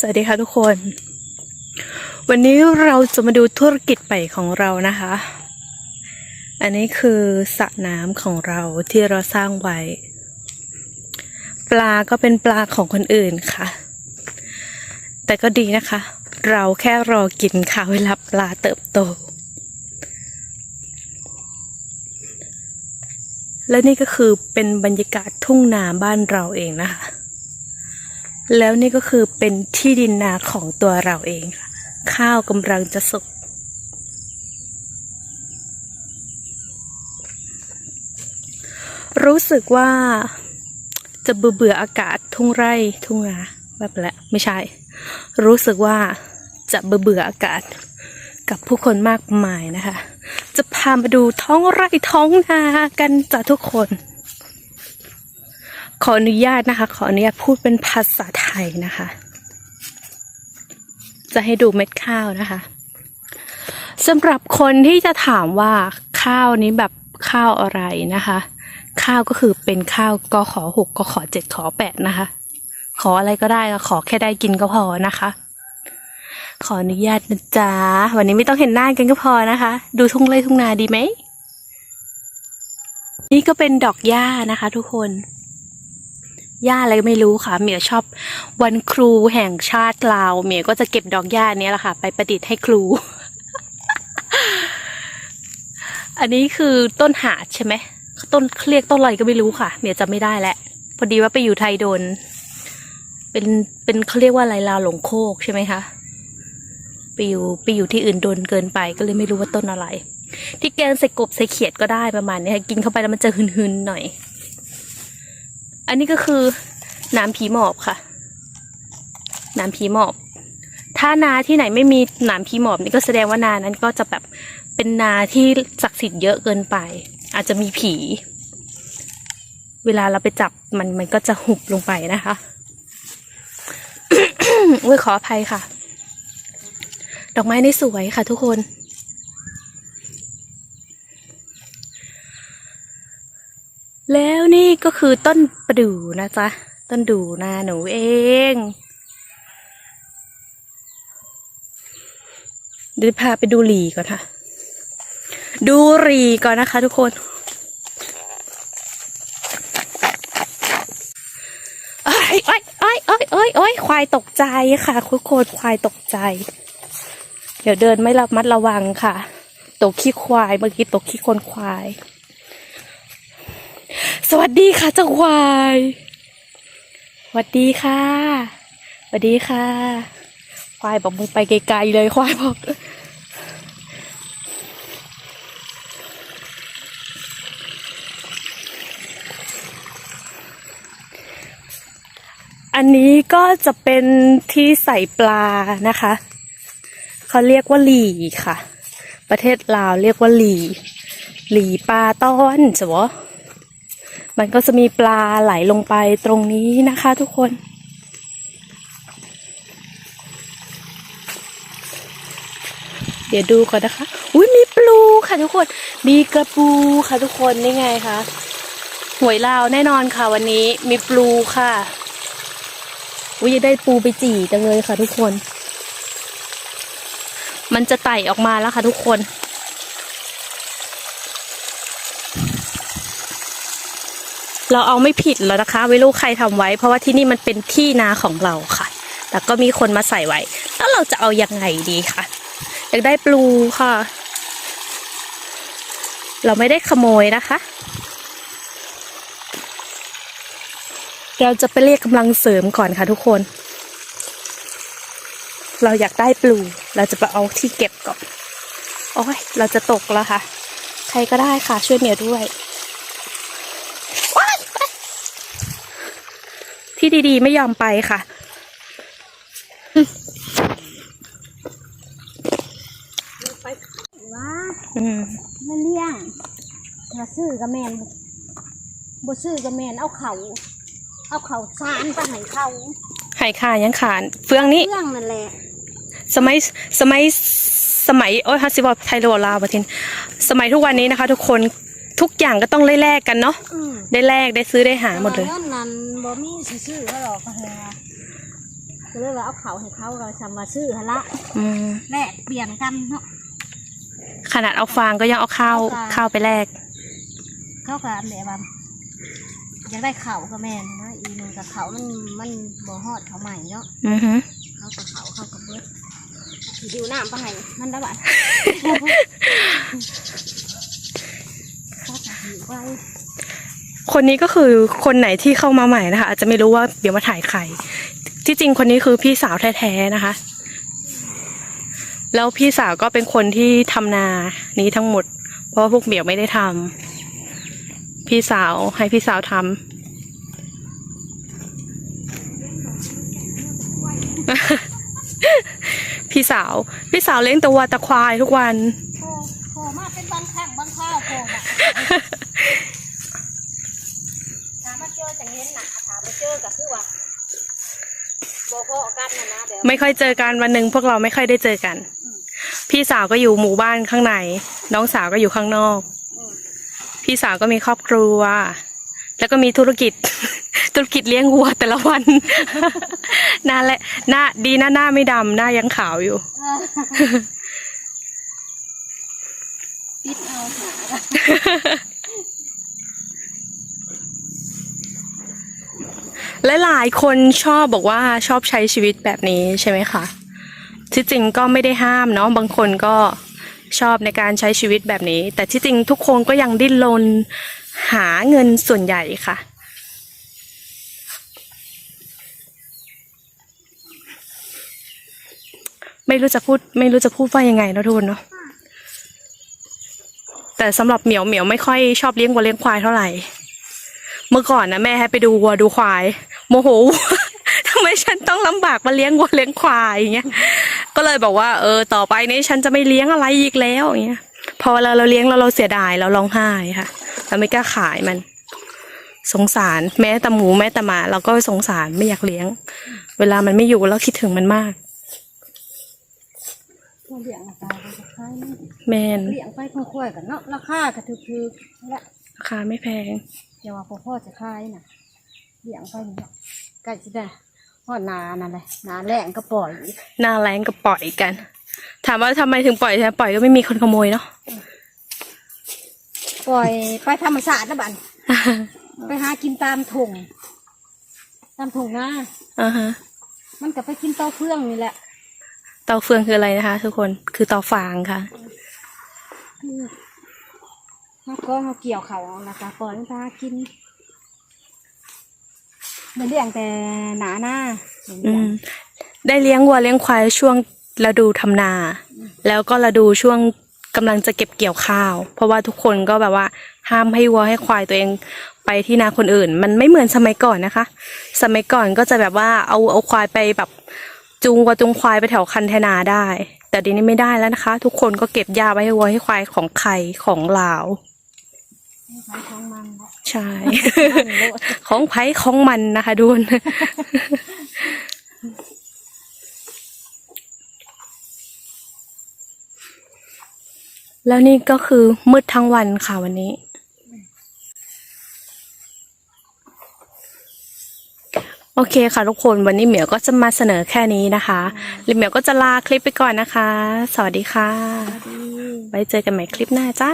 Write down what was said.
สวัสดีค่ะทุกคน วันนี้เราจะมาดูธุรกิจใหม่ของเรานะคะ อันนี้คือสระน้ำของเราที่เราสร้างไว้ ปลาก็เป็นปลาของคนอื่นค่ะ แต่ก็ดีนะคะ เราแค่รอกินค่ะเวลาปลาเติบโต และนี่ก็คือเป็นบรรยากาศทุ่งนาบ้านเราเองนะคะ แล้วนี่ก็คือเป็นที่ดินนาของตัวเราเองค่ะ ข้าวกำลังจะสุก รู้สึกว่าจะเบื่อเบื่ออากาศทุ่งไร่ทุ่งนาแบบแหละไม่ใช่ รู้สึกว่าจะเบื่อเบื่ออากาศกับผู้คนมากมายนะคะ จะพามาดูท้องไร่ท้องนากันจ้ะทุกคน ขออนุญาตนะคะ ขออนุญาตพูดเป็นภาษาไทยนะคะ จะให้ดูเม็ดข้าวนะคะสำหรับคนที่จะถามว่าข้าวนี้แบบข้าวอะไรนะคะ ข้าวก็คือเป็นข้าวกขอหกกขอเจ็ดขอแปดนะคะ ขออะไรก็ได้ค่ะขอแค่ได้กินก็พอนะคะ ขออนุญาตนะจ๊ะวันนี้ไม่ต้องเห็นหน้ากันก็พอนะคะ ดูทุ่งไร่ทุ่งนาดีไหมนี่ก็เป็นดอกหญ้านะคะ ทุกคน หญ้าอะไรไม่รู้ค่ะเหมียวชอบวันครูแห่งชาติลาวเหมียวก็จะเก็บดอกหญ้าเนี้ยแหละค่ะ ไปประดิษฐ์ให้ครู อันนี้คือต้นหาดใช่ไหมต้นเรียกต้นอะไรก็ไม่รู้ค่ะเหมียวจำไม่ได้แล้วพอดีว่าไปอยู่ไทยโดน เป็นเป็นเขาเรียกว่าอะไรลาวหลงโคกใช่ไหมคะไปอยู่ไปอยู่ที่อื่นโดนเกินไปก็เลยไม่รู้ว่าต้นอะไร ที่แกงใส่กบใส่เขียดก็ได้ประมาณนี้กินเข้าไปแล้วมันจะหืนๆหน่อย อันนี้ก็คือน้ำผีหมอบค่ะ น้ำผีหมอบ ถ้านาที่ไหนไม่มีน้ำผีหมอบนี่ก็แสดงว่านานั้นก็จะแบบเป็นนาที่ศักดิ์สิทธิ์เยอะเกินไป อาจจะมีผี เวลาเราไปจับมันมันก็จะหุบลงไปนะคะอุ้ยขออภัยค่ะ ดอกไม้นี่สวยค่ะทุกคน แล้วนี่ก็คือต้นประดู่นะจ๊ะ ต้นดู่นาหนูเองเดี๋ยวพาไปดูหลีก่อนค่ะ ดูหลีก่อนนะคะทุกคนเอ้ยเอ้ยเอ้ยเอ้ยเอ้ยเอ้ยควายตกใจค่ะทุกคนควายตกใจ เดี๋ยวเดินไม่ระมัดระวังค่ะ ตกขี้ควายเมื่อกี้ตกขี้คนควาย สวัสดีค่ะเจ้าควายสวัสดีค่ะสวัสดีค่ะ ควายบอกมึงไปไกลๆเลยควายบอกอันนี้ก็จะเป็นที่ใส่ปลานะคะ เขาเรียกว่าหลีค่ะ ประเทศลาวเรียกว่าหลี หลีปลาต้อนจ้ะวะ มันก็จะมีปลาไหลลงไปตรงนี้นะคะทุกคน เดี๋ยวดูก่อนนะคะ อุ้ยมีปลูค่ะทุกคน มีกระปูค่ะทุกคนนี่ไงคะหวยลาวแน่นอนค่ะวันนี้มีปลูค่ะอุ้ยได้ปูไปจี่จังเลยค่ะทุกคน มันจะไต่ออกมาแล้วค่ะทุกคน เราเอาไม่ผิดแล้วนะคะ ไม่รู้ใครทำไว้ เพราะว่าที่นี่มันเป็นที่นาของเราค่ะ แต่ก็มีคนมาใส่ไว้ แล้วเราจะเอายังไงดีคะอยากได้ปลูค่ะ เราไม่ได้ขโมยนะคะ เราจะไปเรียกกำลังเสริมก่อนค่ะทุกคน เราอยากได้ปลู เราจะไปเอาที่เก็บก่อน โอ้ย เราจะตกแล้วค่ะ ใครก็ได้ค่ะช่วยเมียด้วย ที่ดีๆ ไม่ยอมไปค่ะว่าอืมมันเลี้ยงมาซื้อกับแมนบ่ซื้อกับแมนเอาเขาเอาเขาซานไปให้เขาไห่ขายังขานเฟืองนี้เรื่องนั่นแหละสมัยสมัยสมัยโอ้ยฮัสซิบอไทยโรลาวประเทศสมัยทุกวันนี้นะคะ ทุกคน ทุกอย่างก็ต้องไล่แลกกันเนาะอืมได้แลกได้ซื้อได้หาหมดเลย งินนั้นบ่มีสิซื้อเขาหรอกเขาหาก็เลยว่าเอาเขาให้เขาเราชำมาซื้อหนละอืมแลกเปลี่ยนกันเนาะ ขนาดเอาฟางก็ยังเอาข้าวเอาฟาง ข้าวไปแลกเขากับแม่ว่าอยากได้เขากับแม่นนะอีนึงกับเขามันมันบ่ฮอดเขาใหม่เนาะอือฮึเขากับเขาเขากับเบิดสิดูน้ำไปให้มันได้บ้านเขาจะหิวไป คนนี้ก็คือคนไหนที่เข้ามาใหม่นะคะ อาจจะไม่รู้ว่าเดี๋ยวมาถ่ายใคร ที่จริงคนนี้คือพี่สาวแท้ๆนะคะ แล้วพี่สาวก็เป็นคนที่ทำนานี้ทั้งหมด เพราะว่าพวกเหมียวไม่ได้ทำพี่สาวให้พี่สาวทำพี่สาว พี่สาวเลี้ยงตัววัวแตะควายทุกวันโผล่โผล่มาเป็นบางครั้งบางคราวโผล่มาถามมาเจอจังเห็นหนาถามมาเจ อก็คือว่าบ่พอกันนะนะเดี๋ยวไม่ค่อยเจอกันวันหนึ่งพวกเราไม่ค่อยได้เจอกัน พี่สาวก็อยู่หมู่บ้านข้างใน น้องสาวก็อยู่ข้างนอก อืมพี่สาวก็มีครอบครัว แล้วก็มีธุรกิจ ธุรกิจเลี้ยงวัวแต่ละวัน หน้าและหน้าดีหน้าหน้าไม่ดำหน้ายังขาวอยู่ เออปิดเอาหาละ และหลายคนชอบบอกว่าชอบใช้ชีวิตแบบนี้ใช่ไหมคะที่จริงก็ไม่ได้ห้ามเนาะบางคนก็ชอบในการใช้ชีวิตแบบนี้ แต่ที่จริงทุกคนก็ยังดิ้นรนหาเงินส่วนใหญ่ค่ะ ไม่รู้จะพูดไม่รู้จะพูดว่ายังไงนะทุกคนเนาะแต่สำหรับเหมียวเหมียวไม่ค่อยชอบเลี้ยงวัวเลี้ยงควายเท่าไหร่ เมื่อก่อนนะแม่ให้ไปดูวัวดูควาย โมโหทำไมฉันต้องลำบากมาเลี้ยงวัวเลี้ยงควายอย่างเงี้ย ก็เลยบอกว่าเออต่อไปนี้ฉันจะไม่เลี้ยงอะไรอีกแล้วอย่างเงี้ย พอเวลาเราเลี้ยงแล้วเราเสียดายเราร้องไห้ค่ะ เราไม่กล้าขายมัน สงสารแม้แต่หมูแม้แต่หมาเราก็สงสารไม่อยากเลี้ยง เวลามันไม่อยู่แล้วคิดถึงมันมากเราเลี้ยงราคาก็จะขายมันแมนเลี้ยงไปค่อยๆกันเนาะราคาก็ถูกๆและราคาไม่แพง เดี๋ยวว่าพ่อพ่อจะขายน่ะเลี้ยงไปนี่เนาะใกล้จะได้พ่อนานั่นเลยนาแรงก็ปล่อยอีกหน้าแรงก็ปล่อยกัน ถามว่าทำไมถึงปล่อยใช่ไหมปล่อยก็ไม่มีคนขโมยเนาะ ปล่อยไปธรรมชาตินะบันไปหากินตามถุงตามถุงนะอ่าฮะมันก็ไปกินเต้าเพื่องนี่แหละเตาเฟืองคืออะไรนะคะ ทุกคนคือเตาฟางค่ะ คือ เขาก็เขาเกี่ยวเขาเอานะคะปล่อยมันพากินมือนเลี้ยงแต่หนาหน้าอืมได้เลี้ยงวัวเลี้ยงควายช่วงฤดูทำนา แล้วก็ฤดูช่วงกำลังจะเก็บเกี่ยวข้าว เพราะว่าทุกคนก็แบบว่า ห้ามให้วัวให้ควายตัวเองไปที่นาคนอื่น มันไม่เหมือนสมัยก่อนนะคะ สมัยก่อนก็จะแบบว่าเอาเอาควายไปแบบจูงวัวจูงควายไปแถวคันเทนาได้ แต่ดีนี้ไม่ได้แล้วนะคะ ทุกคนก็เก็บหญ้าไว้ให้วัวให้ควายของใครของลาว ขายของมันแหละใช่มันโลดของไผ่ของมันนะคะดูนแล้วนี่ก็คือมืดทั้งวันค่ะวันนี้ โอเคค่ะทุกคนวันนี้เหมียวก็จะมาเสนอแค่นี้นะคะแล้วเหมียวก็จะลาคลิปไปก่อนนะคะ สวัสดีค่ะดีไว้เจอกันใหม่คลิปหน้าจ้า